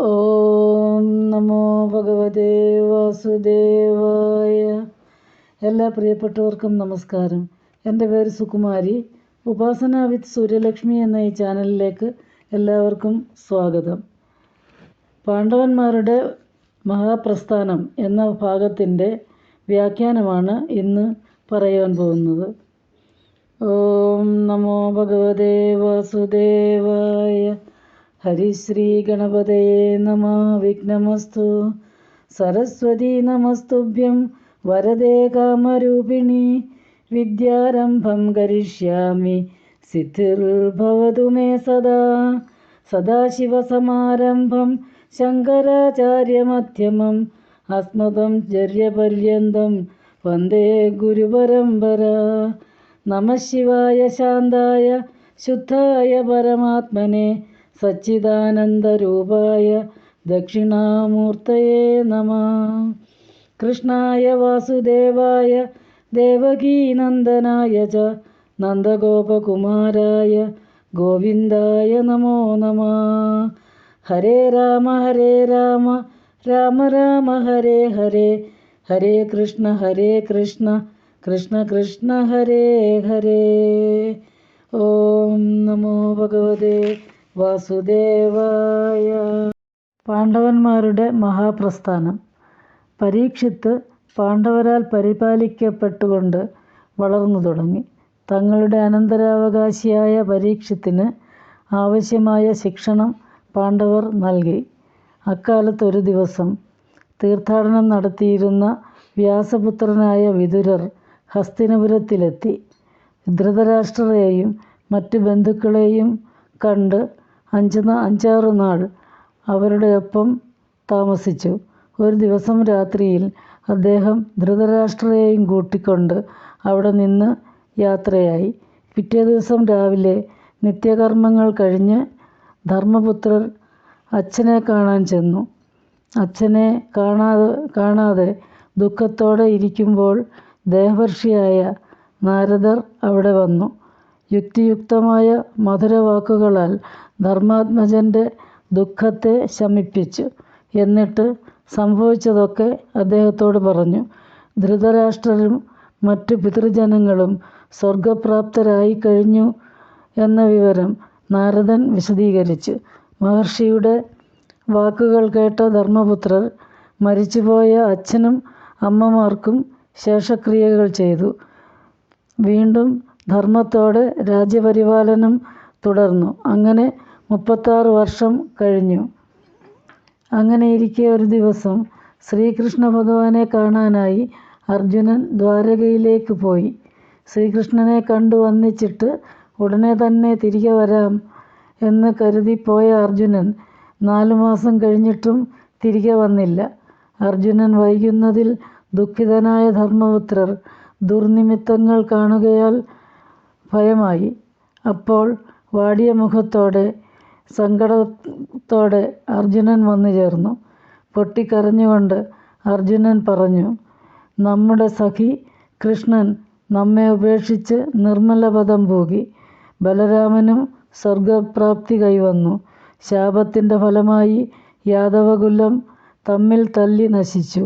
ഓം നമോ ഭഗവതേ വാസുദേവായ. എല്ലാ പ്രിയപ്പെട്ടവർക്കും നമസ്കാരം. എന്റെ പേര് സുകുമാരി. ഉപാസന വിത്ത് സൂര്യലക്ഷ്മി എന്ന ഈ ചാനലിലേക്ക് എല്ലാവർക്കും സ്വാഗതം. പാണ്ഡവന്മാരുടെ മഹാപ്രസ്ഥാനം എന്ന ഭാഗത്തിന്റെ വ്യാഖ്യാനമാണ് ഇന്ന് പറയുവാൻ പോകുന്നത്. ഓം നമോ ഭഗവതേ വാസുദേവായ. ഹരിശ്രീ ഗണപതയേ നമ വിഘ്നമസ്തു സരസ്വതി നമസ്തുഭ്യം വരദേ കാമരൂപിണി വിദ്യാരംഭം കരിഷ്യാമി സിദ്ധിർഭവതു മേ സദാ സദാശിവസമാരംഭം ശങ്കരാചാര്യമധ്യമം അസ്മതം ജര്യപര്യന്തം വന്ദേ ഗുരുപരമ്പര നമ ശിവായ ശാന്തായ ശുദ്ധായ പരമാത്മനെ സച്ചിദാനന്ദരൂപായ ദക്ഷിണാമൂർത്തയേ നമ. കൃഷ്ണായ വാസുദേവായ ദേവകീനന്ദനായ ച നന്ദഗോപകുമാരായ ഗോവിന്ദായ നമോ നമ. ഹരേ രാമ ഹരേ രാമ രാമ രാമ ഹരേ ഹരേ. ഹരേ കൃഷ്ണ ഹരേ കൃഷ്ണ കൃഷ്ണ കൃഷ്ണ ഹരേ ഹരേ. ഓം നമോ ഭഗവതേ. വാസുദേവായ. പാണ്ഡവന്മാരുടെ മഹാപ്രസ്ഥാനം. പരീക്ഷിത്ത് പാണ്ഡവരാൽ പരിപാലിക്കപ്പെട്ടുകൊണ്ട് വളർന്നു തുടങ്ങി. തങ്ങളുടെ അനന്തരാവകാശിയായ പരീക്ഷത്തിന് ആവശ്യമായ ശിക്ഷണം പാണ്ഡവർ നൽകി. അക്കാലത്ത് ഒരു ദിവസം തീർത്ഥാടനം നടത്തിയിരുന്ന വ്യാസപുത്രനായ വിതുരർ ഹസ്തിനപുരത്തിലെത്തി. ധൃതരാഷ്ട്രരെയും മറ്റു ബന്ധുക്കളെയും കണ്ട് അഞ്ച് അഞ്ചാറ് നാൾ അവരുടെ ഒപ്പം താമസിച്ചു. ഒരു ദിവസം രാത്രിയിൽ അദ്ദേഹം ധൃതരാഷ്ട്രരെയും കൂട്ടിക്കൊണ്ട് അവിടെ നിന്ന് യാത്രയായി. പിറ്റേ ദിവസം രാവിലെ നിത്യകർമ്മങ്ങൾ കഴിഞ്ഞ് ധർമ്മപുത്രർ അച്ഛനെ കാണാൻ ചെന്നു. അച്ഛനെ കാണാതെ കാണാതെ ദുഃഖത്തോടെ ഇരിക്കുമ്പോൾ ദേഹർഷിയായ നാരദർ അവിടെ വന്നു. യുക്തിയുക്തമായ മധുരവാക്കുകളാൽ ധർമാത്മജന്റെ ദുഃഖത്തെ ശമിപ്പിച്ചു. എന്നിട്ട് സംഭവിച്ചതൊക്കെ അദ്ദേഹത്തോട് പറഞ്ഞു. ധൃതരാഷ്ട്രരും മറ്റു പിതൃജനങ്ങളും സ്വർഗപ്രാപ്തരായി കഴിഞ്ഞു എന്ന വിവരം നാരദൻ വിശദീകരിച്ചു. മഹർഷിയുടെ വാക്കുകൾ കേട്ട ധർമ്മപുത്രർ മരിച്ചുപോയ അച്ഛനും അമ്മമാർക്കും ശേഷക്രിയകൾ ചെയ്തു. വീണ്ടും ധർമ്മത്തോടെ രാജ്യപരിപാലനം തുടർന്നു. അങ്ങനെ മുപ്പത്താറ് വർഷം കഴിഞ്ഞു. അങ്ങനെയിരിക്കെ ഒരു ദിവസം ശ്രീകൃഷ്ണ ഭഗവാനെ കാണാനായി അർജുനൻ ദ്വാരകയിലേക്ക് പോയി. ശ്രീകൃഷ്ണനെ കണ്ടു വന്നിച്ചിട്ട് ഉടനെ തന്നെ തിരികെ വരാം എന്ന് കരുതി പോയ അർജുനൻ നാലു മാസം കഴിഞ്ഞിട്ടും തിരികെ വന്നില്ല. അർജുനൻ വൈകുന്നതിൽ ദുഃഖിതനായ ധർമ്മപുത്രർ ദുർനിമിത്തങ്ങൾ കാണുകയാൽ ഭയമായി. അപ്പോൾ വാടിയ മുഖത്തോടെ സങ്കടത്തോടെ അർജുനൻ വന്നു ചേർന്നു. പൊട്ടിക്കരഞ്ഞുകൊണ്ട് അർജുനൻ പറഞ്ഞു നമ്മുടെ സഖി കൃഷ്ണൻ നമ്മെ ഉപേക്ഷിച്ച് നിർമ്മലപദം പോകി ബലരാമനും സ്വർഗപ്രാപ്തി കൈവന്നു. ശാപത്തിന്റെ ഫലമായി യാദവകുലം തമ്മിൽ തല്ലി നശിച്ചു.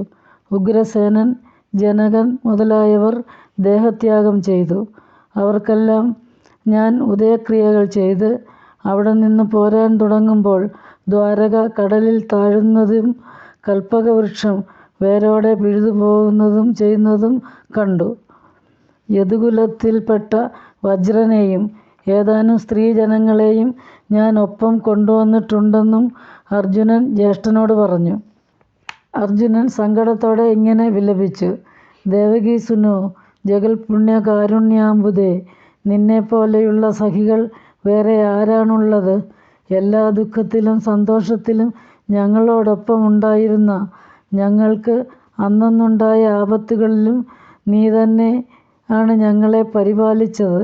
ഉഗ്രസേനൻ ജനകൻ മുതലായവർ ദേഹത്യാഗം ചെയ്തു. അവർക്കെല്ലാം ഞാൻ ഉദയക്രിയകൾ ചെയ്ത് അവിടെ നിന്ന് പോരാൻ തുടങ്ങുമ്പോൾ ദ്വാരക കടലിൽ താഴുന്നതും കൽപ്പകവൃക്ഷം വേരോടെ പിഴുതു പോകുന്നതും ചെയ്യുന്നതും കണ്ടു. യദുകുലത്തിൽപ്പെട്ട വജ്രനെയും ഏതാനും സ്ത്രീജനങ്ങളെയും ഞാൻ ഒപ്പം കൊണ്ടുവന്നിട്ടുണ്ടെന്നും അർജുനൻ ജ്യേഷ്ഠനോട് പറഞ്ഞു. അർജുനൻ സങ്കടത്തോടെ ഇങ്ങനെ വിലപിച്ചു. ദേവകീസുനു ജഗൽ പുണ്യകാരുണ്യാംബുദേ നിന്നെപ്പോലെയുള്ള സഖികൾ വേറെ ആരാണുള്ളത്? എല്ലാ ദുഃഖത്തിലും സന്തോഷത്തിലും ഞങ്ങളോടൊപ്പം ഉണ്ടായിരുന്ന ഞങ്ങൾക്ക് അന്നന്നുണ്ടായ ആപത്തുകളിലും നീ തന്നെ ആണ് ഞങ്ങളെ പരിപാലിച്ചത്.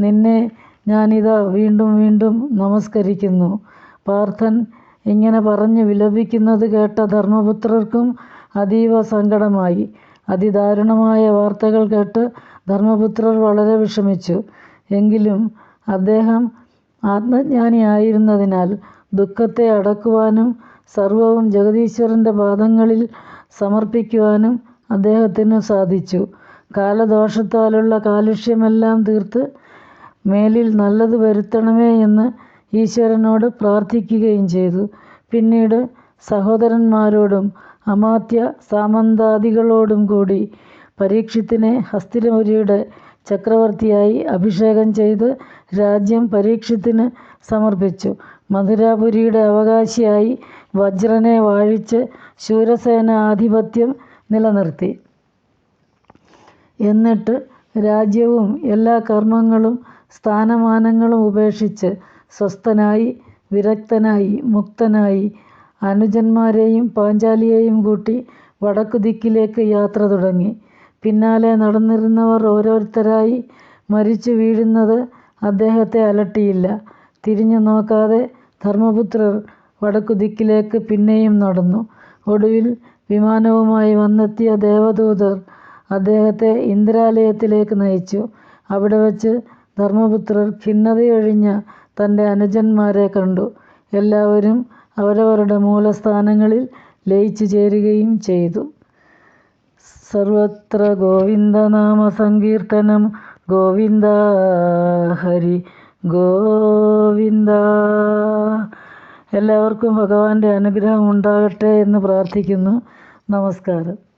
നിന്നെ ഞാനിതാ വീണ്ടും വീണ്ടും നമസ്കരിക്കുന്നു. പാർത്ഥൻ ഇങ്ങനെ പറഞ്ഞു വിലപിക്കുന്നത് കേട്ട ധർമ്മപുത്രർക്കും അതീവ സങ്കടമായി. അതിദാരുണമായ വാർത്തകൾ കേട്ട് ധർമ്മപുത്രർ വളരെ വിഷമിച്ചു. എങ്കിലും അദ്ദേഹം ആത്മജ്ഞാനിയായിരുന്നതിനാൽ ദുഃഖത്തെ അടക്കുവാനും സർവവും ജഗദീശ്വരന്റെ പാദങ്ങളിൽ സമർപ്പിക്കുവാനും അദ്ദേഹത്തിന് സാധിച്ചു. കാലദോഷത്താലുള്ള കാലുഷ്യമെല്ലാം തീർത്ത് മേലിൽ നല്ലത് വരുത്തണമേ എന്ന് ഈശ്വരനോട് പ്രാർത്ഥിക്കുകയും ചെയ്തു. പിന്നീട് സഹോദരന്മാരോടും അമാത്യ സാമന്താദികളോടും കൂടി പരീക്ഷിത്തിനെ ഹസ്തിനപുരിയുടെ ചക്രവർത്തിയായി അഭിഷേകം ചെയ്ത് രാജ്യം പരീക്ഷിത്തിന് സമർപ്പിച്ചു. മധുരാപുരിയുടെ അവകാശിയായി വജ്രനെ വാഴിച്ച് ശൂരസേന ആധിപത്യം നിലനിർത്തി. എന്നിട്ട് രാജ്യവും എല്ലാ കർമ്മങ്ങളും സ്ഥാനമാനങ്ങളും ഉപേക്ഷിച്ച് സ്വസ്ഥനായി വിരക്തനായി മുക്തനായി അനുജന്മാരെയും പാഞ്ചാലിയെയും കൂട്ടി വടക്കുദിക്കിലേക്ക് യാത്ര തുടങ്ങി. പിന്നാലെ നടന്നിരുന്നവർ ഓരോരുത്തരായി മരിച്ചു വീഴുന്നത് അദ്ദേഹത്തെ അലട്ടിയില്ല. തിരിഞ്ഞു നോക്കാതെ ധർമ്മപുത്രർ വടക്കുദിക്കിലേക്ക് പിന്നെയും നടന്നു. ഒടുവിൽ വിമാനവുമായി വന്നെത്തിയ ദേവദൂതർ അദ്ദേഹത്തെ ഇന്ദ്രാലയത്തിലേക്ക് നയിച്ചു. അവിടെ വച്ച് ധർമ്മപുത്രർ ഖിന്നതയൊഴിഞ്ഞ തന്റെ അനുജന്മാരെ കണ്ടു. എല്ലാവരും അവരവരുടെ മൂലസ്ഥാനങ്ങളിൽ ലയിച്ചു ചേരുകയും ചെയ്തു. സർവത്ര ഗോവിന്ദനാമ സങ്കീർത്തനം. ഗോവിന്ദ ഹരി ഗോവിന്ദ. എല്ലാവർക്കും ഭഗവാന്റെ അനുഗ്രഹം ഉണ്ടാകട്ടെ എന്ന് പ്രാർത്ഥിക്കുന്നു. നമസ്കാരം.